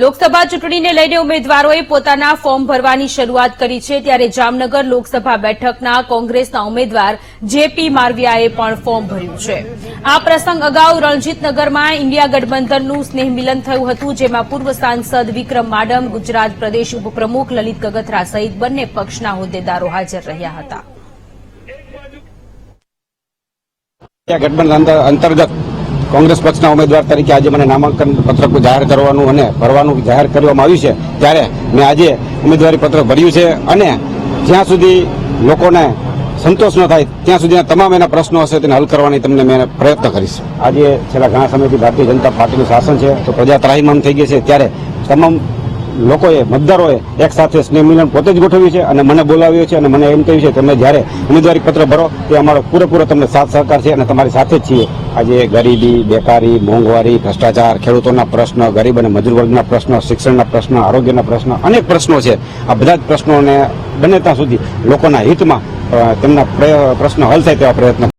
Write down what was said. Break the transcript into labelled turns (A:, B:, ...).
A: લોકસભા ચૂંટણીને લઈને ઉમેદવારોએ પોતાના ફોર્મ ભરવાની શરૂઆત કરી છે. ત્યારે જામનગર લોકસભા બેઠકના કોંગ્રેસના ઉમેદવાર જેપી મારવિયાએ પણ ફોર્મ ભર્યું છે. આ પ્રસંગ અગાઉ રણજીતનગરમાં ઇન્ડિયા ગઠબંધનનું સ્નેહ મિલન થયું હતું, જેમાં પૂર્વ સાંસદ વિક્રમ માડમ, ગુજરાત પ્રદેશ ઉપપ્રમુખ લલિત કગથરા સહિત બંને પક્ષના હોદ્દેદારો હાજર રહ્યા હતા.
B: ગઠબંધન અંતર્ગત કોંગ્રેસ પક્ષના ઉમેદવાર તરીકે આજે મને નામાંકન પત્રક જાહેર કરવાનું અને ભરવાનું જાહેર કરવામાં આવ્યું છે. ત્યારે મેં આજે ઉમેદવારી પત્રક ભર્યું છે અને જ્યાં સુધી લોકોને સંતોષ ન થાય, ત્યાં સુધીના તમામ એના પ્રશ્નો હશે તેને હલ કરવાની તમને મેં પ્રયત્ન કરીશ. આજે છેલ્લા ઘણા સમયથી ભારતીય જનતા પાર્ટીનું શાસન છે, તો પ્રજા ત્રાહીમાન થઈ ગઈ છે. ત્યારે તમામ લોકોએ, મતદારોએ એક સાથે સ્નેહ મિલન પોતે જ ગોઠવ્યું છે અને મને બોલાવ્યો છે અને મને એમ કહ્યું છે તમે જ્યારે ઉમેદવારી પત્ર ભરો તે અમારો પૂરેપૂરો તમને સાથ સહકાર છે અને તમારી સાથે જ છીએ. આજે ગરીબી, બેકારી, મોંઘવારી, ભ્રષ્ટાચાર, ખેડૂતોના પ્રશ્ન, ગરીબ અને મજૂર વર્ગના પ્રશ્નો, શિક્ષણના પ્રશ્ન, આરોગ્યના પ્રશ્ન, અનેક પ્રશ્નો છે. આ બધા જ પ્રશ્નોને બને ત્યાં સુધી લોકોના હિતમાં તેમના પ્રશ્નો હલ થાય તેવા પ્રયત્ન